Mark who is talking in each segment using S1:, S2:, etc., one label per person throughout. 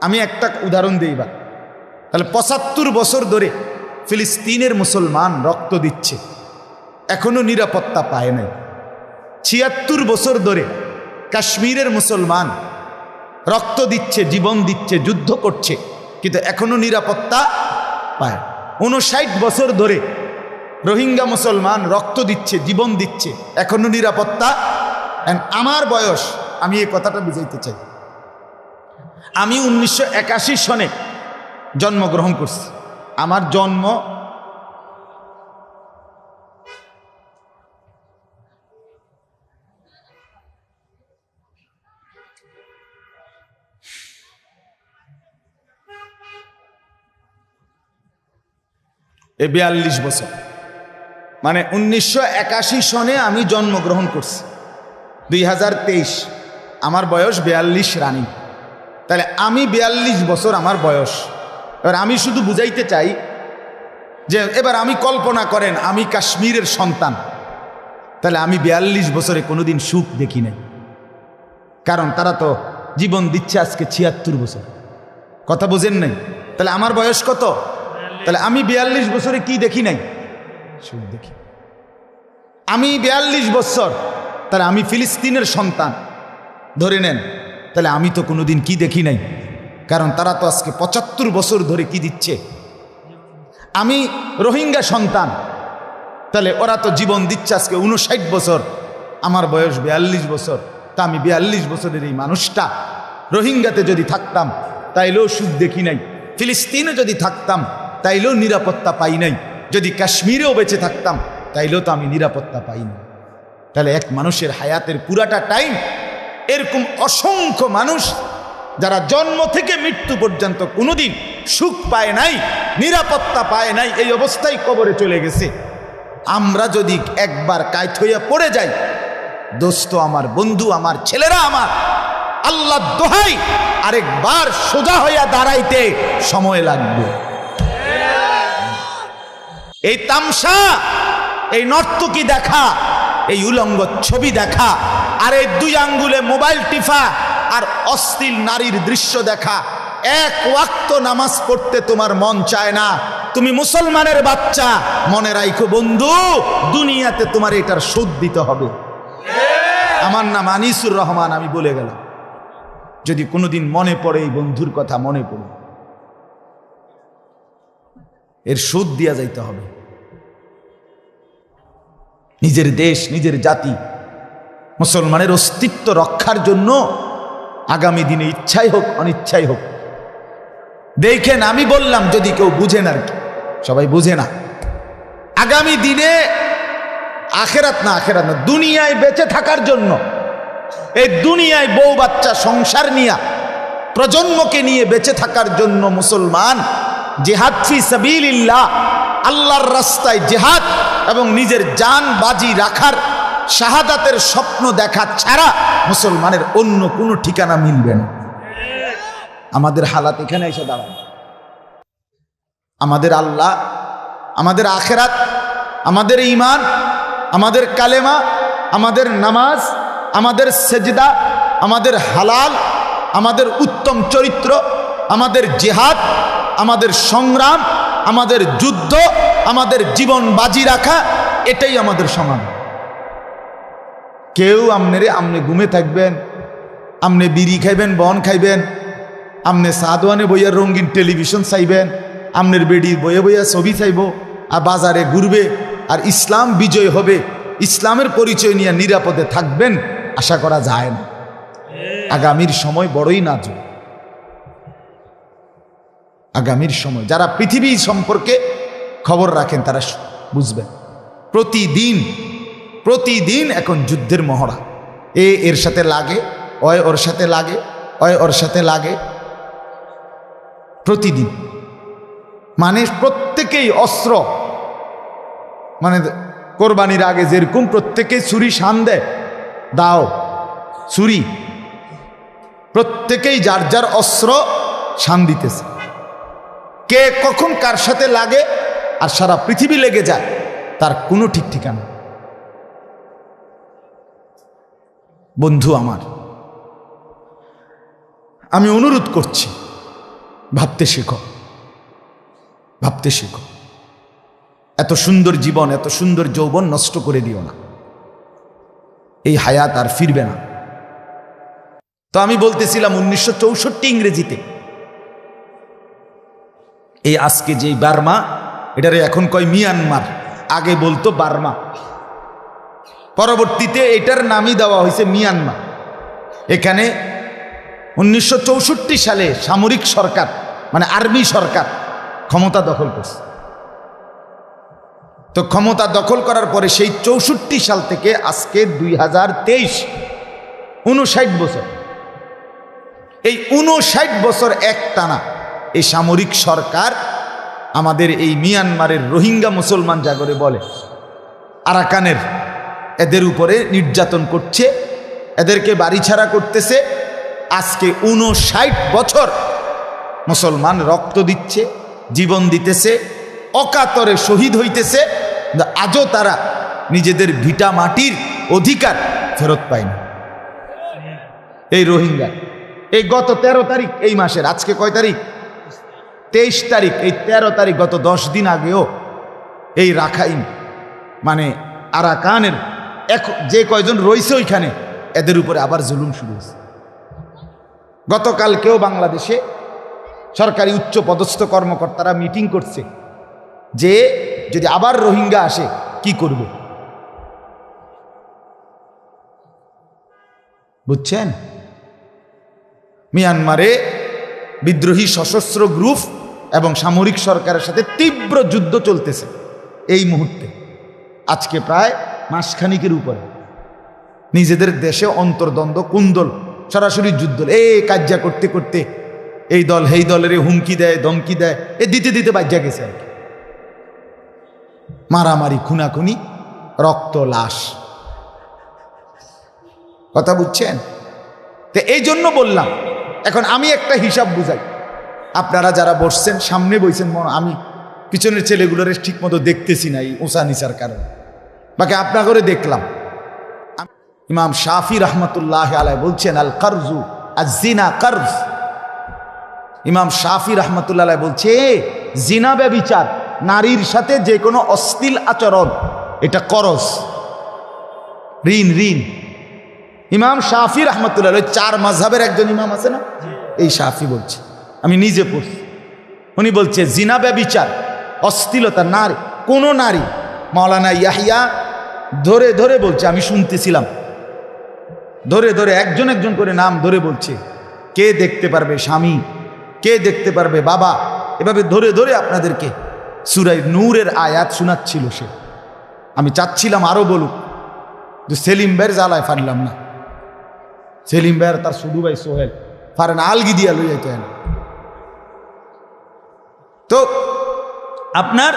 S1: আমি একটা উদাহরণ দিই বা তাহলে পঁচাত্তর বছর ধরে ফিলিস্তিনের মুসলমান রক্ত দিচ্ছে। এখনও নিরাপত্তা পায় নাই। ছিয়াত্তর বছর ধরে কাশ্মীরের মুসলমান রক্ত দিচ্ছে, জীবন দিচ্ছে, যুদ্ধ করছে, কিন্তু এখনও নিরাপত্তা পায়। উনষাট বছর ধরে রোহিঙ্গা মুসলমান রক্ত দিচ্ছে, জীবন দিচ্ছে, এখনও নিরাপত্তা And আমার বয়স, আমি এই কথাটা বুঝাইতে চাই। আমি উনিশশো একাশি সনে জন্মগ্রহণ করছি। আমার জন্ম এ বিয়াল্লিশ বছর। মানে উনিশশো একাশি সনে আমি জন্মগ্রহণ করছি। দুই হাজার তেইশ। আমার বয়স বিয়াল্লিশ রানী। তাহলে আমি বিয়াল্লিশ বছর আমার বয়স। এবার আমি শুধু বুঝাইতে চাই যে এবার আমি কল্পনা করেন আমি কাশ্মীরের সন্তান। তাহলে আমি বিয়াল্লিশ বছরে কোনোদিন সুখ দেখি নাই। কারণ তারা তো জীবন দিচ্ছে আজকে ছিয়াত্তর বছর। কথা বোঝেন নাই? তাহলে আমার বয়স কত? তাহলে আমি বিয়াল্লিশ বছরে কি দেখি নাই? সুখ দেখি। আমি বিয়াল্লিশ বছর, তাহলে আমি ফিলিস্তিনের সন্তান। ধরে নেন তাহলে আমি তো কোনোদিন কি দেখি নাই? কারণ তারা তো আজকে পঁচাত্তর বছর ধরে কি দিচ্ছে? আমি রোহিঙ্গা সন্তান। তাহলে ওরা তো জীবন দিচ্ছে আজকে উনষাট বছর। আমার বয়স বিয়াল্লিশ বছর। তা আমি বিয়াল্লিশ বছরের এই মানুষটা। রোহিঙ্গাতে যদি থাকতাম, তাইলেও সুখ দেখি নাই। ফিলিস্তিনে যদি থাকতাম, তাইলেও নিরাপত্তা পাই নাই। যদি কাশ্মীরেও বেঁচে থাকতাম, তাইলেও তো আমি নিরাপত্তা পাই না তাহলে এক মানুষের হায়াতের পুরাটা টাইম এরকম অসংখ্য মানুষ যারা জন্ম থেকে মৃত্যু পর্যন্ত কোনোদিন সুখ পায় নাই, নিরাপত্তা পায় নাই, এই অবস্থায় কবরে চলে গেছে। আমরা যদি একবার কায়ত হইয়া পড়ে যাই, দোস্ত আমার, বন্ধু আমার, ছেলেরা আমার, আল্লাহ দোহাই আরেকবার সোজা হইয়া দাঁড়াইতে সময় লাগবে। এই তামসা, এই নর্তকী দেখা, এই উলঙ্গ ছবি দেখা আর এই দুই আঙ্গুলে মোবাইল টিফা আর অশ্লীল নারীর দৃশ্য দেখা। এক ওয়াক্ত নামাজ পড়তে তোমার মন চায় না। তুমি মুসলমানের বাচ্চা, মনে রাখো বন্ধু, দুনিয়াতে তোমার এটার শোধ দিতে হবে। আমার নাম আনিসুর রহমান, আমি বলে গেলাম। যদি কোনোদিন মনে পড়ে এই বন্ধুর কথা, মনে পড়ে। এর শোধ দিয়া যাইতে হবে। নিজের দেশ, নিজের জাতি মুসলমানের অস্তিত্ব রক্ষার জন্য আগামী দিনে ইচ্ছাই হোক, অনিচ্ছাই হোক। দেখেন, আমি বললাম, যদি কেউ বুঝেন আর কি, সবাই বুঝে না। আগামী দিনে আখেরাত না আখেরাত না, দুনিয়ায় বেঁচে থাকার জন্য, এই দুনিয়ায় বউ বাচ্চা সংসার নিয়া, প্রজন্মকে নিয়ে বেঁচে থাকার জন্য মুসলমান জেহাদ ফি সাবিলিল্লাহ, আল্লাহর রাস্তায় জেহাদ এবং নিজের জান বাজি রাখার শাহাদাতের স্বপ্ন দেখা ছাড়া মুসলমানের অন্য কোনো ঠিকানা মিলবে না। আমাদের হালাত এখানে এসে দাঁড়ায়। আমাদের আল্লাহ, আমাদের আখেরাত, আমাদের ইমান আমাদের কালেমা, আমাদের নামাজ, আমাদের সেজদা, আমাদের হালাল, আমাদের উত্তম চরিত্র, আমাদের জেহাদ, আমাদের সংগ্রাম, আমাদের যুদ্ধ, আমাদের জীবন বাজি রাখা, এটাই আমাদের সমান কেউ আমনেরে আমনে ঘুমে থাকবেন, আমনে বিড়ি খাইবেন, বন খাইবেন, আমনে সাদওয়ানে বইয়া রঙিন টেলিভিশন চাইবেন, আমনের বেডি বইয়ে বইয়া ছবি চাইব, আর বাজারে ঘুরবে, আর ইসলাম বিজয় হবে, ইসলামের পরিচয় নিয়ে নিরাপদে থাকবেন, আশা করা যায় না। আগামীর সময় বড়ই নাজুক। আগামীর সময় যারা পৃথিবী সম্পর্কে খবর রাখেন, তারা বুঝবেন, প্রতিদিন প্রতিদিন এখন যুদ্ধের মহড়া। এ এর সাথে লাগে, অয় ওর সাথে লাগে, অয় ওর সাথে লাগে। প্রতিদিন। মানে প্রত্যেকেই অস্ত্র। মানে কোরবানির আগে যেরকম প্রত্যেকেই ছুরি শান দেয়, দাও, ছুরি। প্রত্যেকেই যার যার অস্ত্র শান দিতেছে। কে কখন কার সাথে লাগে আর সারা পৃথিবী লেগে যায়, তার কোনো ঠিক ঠিকানা বন্ধু আমার। আমি অনুরোধ করছি, ভাবতে শেখো ভাবতে শেখো। এত সুন্দর জীবন, এত সুন্দর যৌবন নষ্ট করে দিও না। এই হায়াত আর ফিরবে না। তো আমি বলতেছিলাম উনিশশো চৌষট্টি ইংরেজিতে, এই আজকে যেই বার্মা, এটারে এখন কয় মিয়ানমার, আগে বলতো বার্মা। পরবর্তীতে এটার নামই দেওয়া হয়েছে মিয়ানমার। এখানে উনিশশো চৌষট্টি সালে সামরিক সরকার মানে আর্মি সরকার, ক্ষমতা দখল করছে। তো ক্ষমতা দখল করার পরে সেই চৌষট্টি সাল থেকে আজকে দুই হাজার তেইশ, উনষাট বছর। এই উনষাট বছর এক টানা এই সামরিক সরকার আমাদের এই মিয়ানমারের রোহিঙ্গা মুসলমান জাগরে বলে, আরাকানের এদের উপরে নির্যাতন করছে, এদেরকে বাড়ি ছাড়া করতেছে। আজকে উনষাট বছর মুসলমান রক্ত দিচ্ছে, জীবন দিতেছে, অকাতরে শহীদ হইতেছে আজও তারা নিজেদের ভিটা মাটির অধিকার ফেরত পায়নি এই রোহিঙ্গা, এই গত ১৩ তারিখ, এই মাসের, আজকে কয় তারিখ? তেইশ তারিখ, এই ১৩ তারিখ গত দশ দিন আগেও এই রাখাইন মানে আরাকানের এক যে কয়জন রয়েছে ওইখানে, এদের উপরে আবার জুলুম শুরু হয়েছে। গতকালকেও বাংলাদেশে সরকারি উচ্চ পদস্থ কর্মকর্তারা মিটিং করছে যে যদি আবার রোহিঙ্গা আসে, কি করবে? বুঝছেন? মিয়ানমারে বিদ্রোহী সশস্ত্র গ্রুপ এবং সামরিক সরকারের সাথে তীব্র যুদ্ধ চলতেছে এই মুহূর্তে। আজকে প্রায় মাসখানিকের উপরে। নিজেদের দেশে অন্তর্দ্বন্দ্ব, কুন্দল, সরাসরি যুদ্ধ। এ কাজ্যা করতে করতে এই দল এই দলের হুমকি দেয়, ধমকি দেয়, এ দিতে দিতে বাজ্যা গেছে আর কি। মারামারি, খুনাখুনি, রক্ত, লাশ। কথা বুঝছেন? তো এই জন্য বললাম, এখন আমি একটা হিসাব বুঝাই। আপনারা যারা বসছেন, সামনে বইছেন আমি পিছনের ছেলেগুলোর ঠিক মতো দেখতেছি না এই উষা নিসার কারণে। বাকি আপনা করে দেখলাম। ইমাম শাফি রহমতুল্লাহ আলাই বলছেন আল কারজু আর জিনা কার্জ। ইমাম শাফি রহমতুল্লাহ আলাই বলছে জিনা ব্যবিচার নারীর সাথে যে কোনো অশ্লীল আচরণ এটা করস ঋণ ঋণ। ইমাম শাফি রহমতুল্লাহ ওই চার মাঝহের একজন ইমাম আছে না? এই শাফি বলছে আমি নিজে পড়ছি। উনি বলছে জিনা ব্যবিচার অস্থিলতা নারী কোন নারী মাওলানা ইয়াহিয়া ধরে ধরে বলছে, আমি শুনতেছিলাম। ধরে ধরে একজন একজন করে নাম ধরে বলছে, কে দেখতে পারবে স্বামী, কে দেখতে পারবে বাবা? এভাবে ধরে ধরে আপনাদেরকে সুরাই নূরের আয়াত শোনাচ্ছিল সে। আমি চাচ্ছিলাম আরও বলুক, যে সেলিম বের জ্বালায় ফারলাম না। সেলিম বের তার শুধু ভাই সোহেল, ফারেন আলগি দিয়া লই যাইতে তো আপনার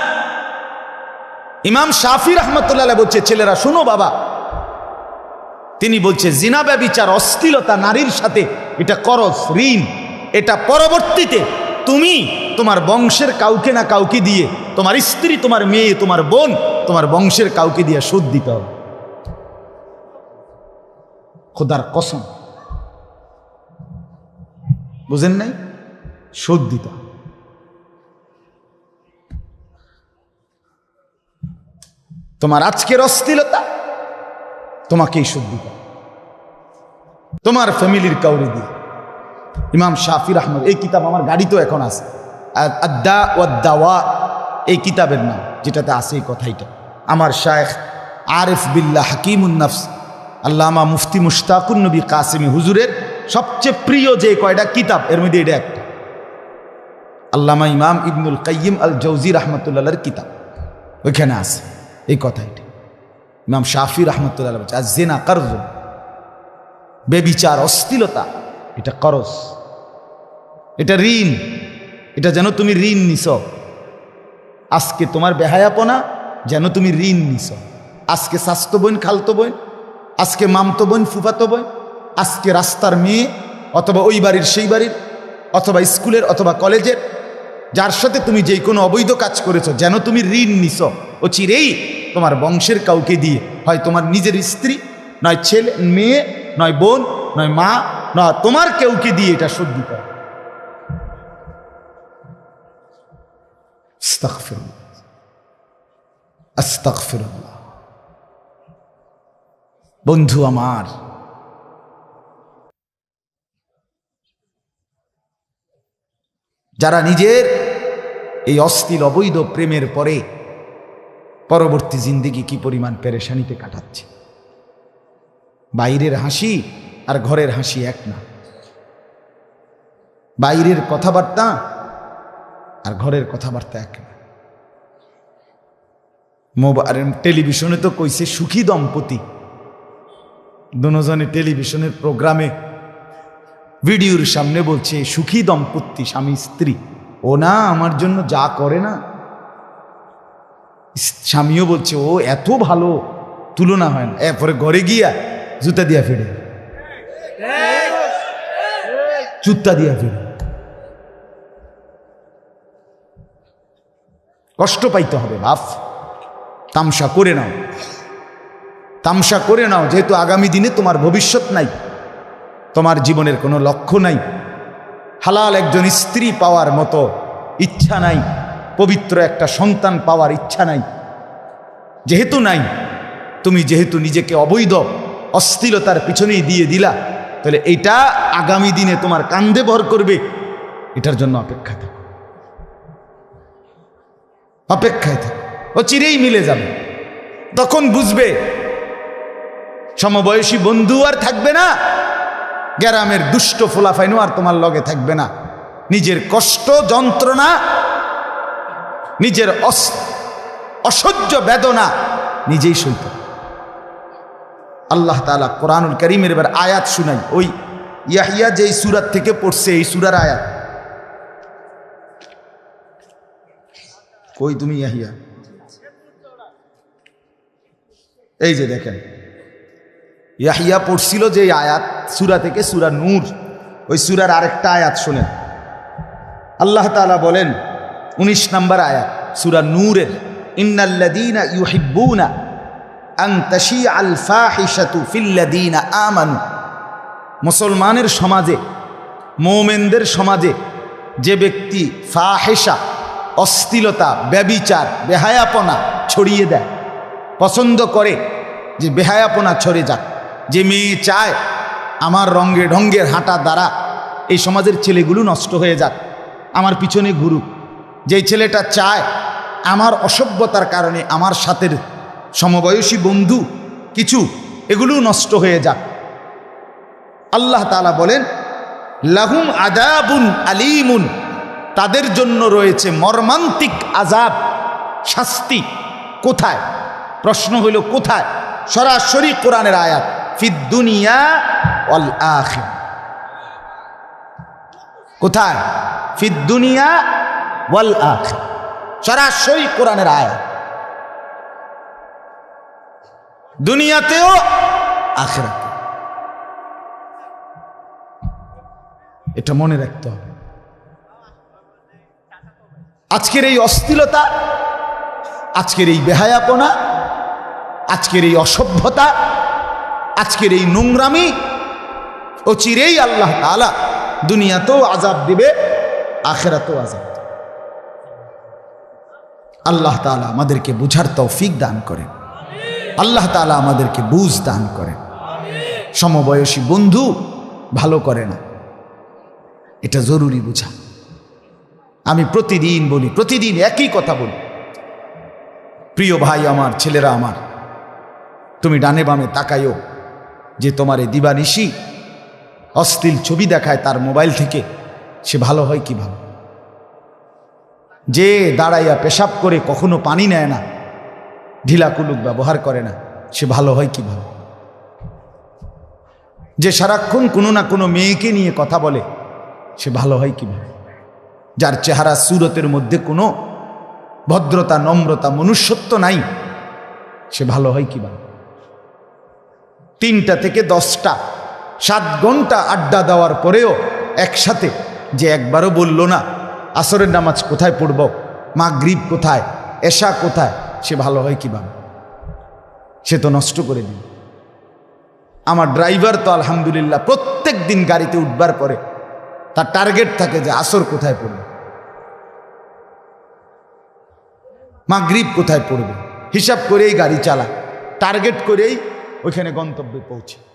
S1: ইমাম শাফি রহমতুল্লাহ বলছে, ছেলেরা, শোনো বাবা। তিনি বলছে, জিনা ব্যবিচার অস্থিলতা নারীর সাথে, এটা করস ঋণ। এটা পরবর্তীতে তুমি তোমার বংশের কাউকে না কাউকে দিয়ে, তোমার স্ত্রী, তোমার মেয়ে, তোমার বোন, তোমার বংশের কাউকে দিয়ে সুদ দিতে হবে। খোদার কসম। বুঝেন নাই? সুদ দিতে হবে। তোমার আজকের অস্থিরতা তোমাকেই দিতে হবে। তোমার ফ্যামিলির কাউরি দিয়ে। ইমাম শাফির আহমদ এই কিতাব আমার গাড়িতেও এখন আছে। আ- আদ্দা ওয়াদ্দাওয়া এই কিতাবের নাম, যেটাতে আছে এই কথাইটা। আমার শায়েখ আরিফ বিল্লাহ হাকিমুন্নফস আল্লামা মুফতি মুশতাকুন নবী কাসিমি হুজুরের সবচেয়ে প্রিয় যে কয়টা কিতাব, এর মধ্যে এটা একটা। আল্লামা ইমাম ইবনুল কাইয়িম আল জৌজি রহমতুল্লাহর কিতাব। ওইখানে আছে। এই কথাইটা ইমাম শাফি রহমতুল্লাহ বলছে আর জেনা কর্জ, বেবিচার অস্থিলতা এটা করস এটা ঋণ, এটা যেন তুমি ঋণ নিছ। আজকে তোমার বেহায়াপনা যেন তুমি ঋণ নিছ। আজকে স্বাস্থ্য বোন খালতো বোন আজকে মামতো বোন ফুফাতো বোন আজকে রাস্তার মেয়ে অথবা ওই বাড়ির সেই বাড়ির, অথবা স্কুলের অথবা কলেজের, যার সাথে তুমি যেই কোনো অবৈধ কাজ করেছ, যেন তুমি ঋণ নিছ। ও চিরেই তোমার বংশের কাউকে দিয়ে। হয় তোমার নিজের স্ত্রী, নয় ছেলে, মেয়ে, নয় বোন, নয় মা, না, তোমার কেউকে দিয়ে এটা শোধ দিতে বন্ধু আমার, যারা নিজের এই অস্থির অবৈধ প্রেমের পরে পরবর্তী জিন্দিগি কি পরিমাণ পেরেশানিতে কাটাচ্ছে? বাইরের হাসি আর ঘরের হাসি এক না। বাইরের কথাবার্তা আর ঘরের কথাবার্তা এক না। মোবাইল টেলিভিশনে তো কইছে সুখী দম্পতি। দুজনে টেলিভিশনের প্রোগ্রামে ভিডিওর সামনে বলছে, সুখী দম্পতি, স্বামী, স্ত্রী। ও না, আমার জন্য যা করে না স্বামীও বলছে, ও, এত ভালো, তুলনা হয় না। এরপরে ঘরে গিয়া জুতা দিয়া ফিরে। জুতা দিয়া ফিরে। কষ্ট পাইতে হবে, বাপ। তামসা করে নাও। তামসা করে নাও, যেহেতু আগামী দিনে তোমার ভবিষ্যৎ নাই, তোমার জীবনের কোনো লক্ষ্য নাই। হালাল একজন স্ত্রী পাওয়ার মতো ইচ্ছা নাই। পবিত্র একটা সন্তান পাওয়ার ইচ্ছা নাই। যেহেতু নাই, তুমি যেহেতু নিজেকে অবৈধ অস্থিরতার পিছনেই দিয়ে দিলা, তাহলে এটা আগামী দিনে তোমার কান্দে ভর করবে। এটার জন্য অপেক্ষা থাকো। অপেক্ষায় থাকো। ও চিরেই মিলে যাবে। তখন বুঝবে, সমবয়সী বন্ধু আর থাকবে না, গ্যারামের দুষ্ট ফোলাফাইনও আর তোমার লগে থাকবে না। নিজের কষ্ট, যন্ত্রণা নিজের অসহ্য বেদনা নিজেই সইত। আল্লাহ তালা কোরআনুল করিমের এবার আয়াত শুনাই। ওই ইয়াহিয়া যেই সুরাত থেকে পড়ছে, এই সুরার আয়াত। কই তুমি ইয়াহিয়া? এই যে দেখেন। ইয়াহিয়া পড়ছিল যে আয়াত সুরা থেকে সুরা নূর। ওই সুরার আরেকটা আয়াত শোনেন। আল্লাহ তালা বলেন উনিশ নম্বর আয়া সুরা নূরের ইন্নাল্লাদিনা ইউহিব্বুনা আন তাশি আল ফিল্লাদিনা আমানু মুসলমানের সমাজে, মোমেনদের সমাজে যে ব্যক্তি ফাহেসা অস্থিলতা, ব্যবিচার, বেহায়াপনা ছড়িয়ে দেয়, পছন্দ করে যে বেহায়াপনা ছড়ে যাক, যে মেয়ে চায় আমার রঙ্গে ঢঙ্গের হাঁটা দ্বারা এই সমাজের ছেলেগুলো নষ্ট হয়ে যাক, আমার পিছনে ঘুরুক। যেই ছেলেটা চায় আমার অসভ্যতার কারণে আমার সাথে সমবয়সী বন্ধু কিছু এগুলো নষ্ট হয়ে যাক। আল্লাহ তালা বলেন, লাহুম আদাবুন আলিমুন। তাদের জন্য রয়েছে মর্মান্তিক আজাব শাস্তি। কোথায়? প্রশ্ন হইল, কোথায়? সরাসরি কোরআনের আয়াত ফিদ্দুনিয়া অল আখির কোথায়? ফিদ্দুনিয়া ওয়াল আখির। সরাসরি কোরআনের আয়াত। দুনিয়াতেও আখেরাতে। এটা মনে রাখতে হবে। আজকের এই অস্থিরতা আজকের এই বেহায়াপনা, আজকের এই অসভ্যতা, আজকের এই নোংরামি ও চিরেই আল্লাহ তালা দুনিয়াতেও আজাব দিবে, আখেরাতেও আজাব। আল্লাহ তালা আমাদেরকে বুঝার তৌফিক দান করেন। আল্লাহ তালা আমাদেরকে বুঝ দান করেন। সমবয়সী বন্ধু ভালো করে না। এটা জরুরি বুঝা। আমি প্রতিদিন বলি, প্রতিদিন একই কথা বলি। প্রিয় ভাই আমার, ছেলেরা আমার, তুমি ডানে বামে তাকাইও যে তোমার দিবানিশি অশ্লীল ছবি দেখায় তার মোবাইল থেকে সে ভালো হয় কীভাবে যে দাঁড়াইয়া পেশাব করে কখনো পানি নেয় না, ঢিলা কুলুক ব্যবহার করে না, সে ভালো হয় কীভাবে যে সারাক্ষণ কোনো না কোনো মেয়েকে নিয়ে কথা বলে, সে ভালো হয় কীভাবে যার চেহারা সুরতের মধ্যে কোনো ভদ্রতা, নম্রতা, মনুষ্যত্ব নাই, সে ভালো হয় কীভাবে তিনটা থেকে দশটা, সাত ঘণ্টা আড্ডা দেওয়ার পরেও একসাথে যে একবারও বলল না আসরের নামাজ কোথায় পড়ব? মা গ্রিব কোথায়? এশা কোথায়? সে ভালো হয় কীভাবে? সে তো নষ্ট করে দিল। আমার ড্রাইভার তো আলহামদুলিল্লাহ প্রত্যেক দিন গাড়িতে উঠবার পরে তার টার্গেট থাকে যে আসর কোথায় পড়বে? মা মাগরিব কোথায় পড়বে? হিসাব করেই গাড়ি চালা টার্গেট করেই ওইখানে গন্তব্যে পৌঁছে।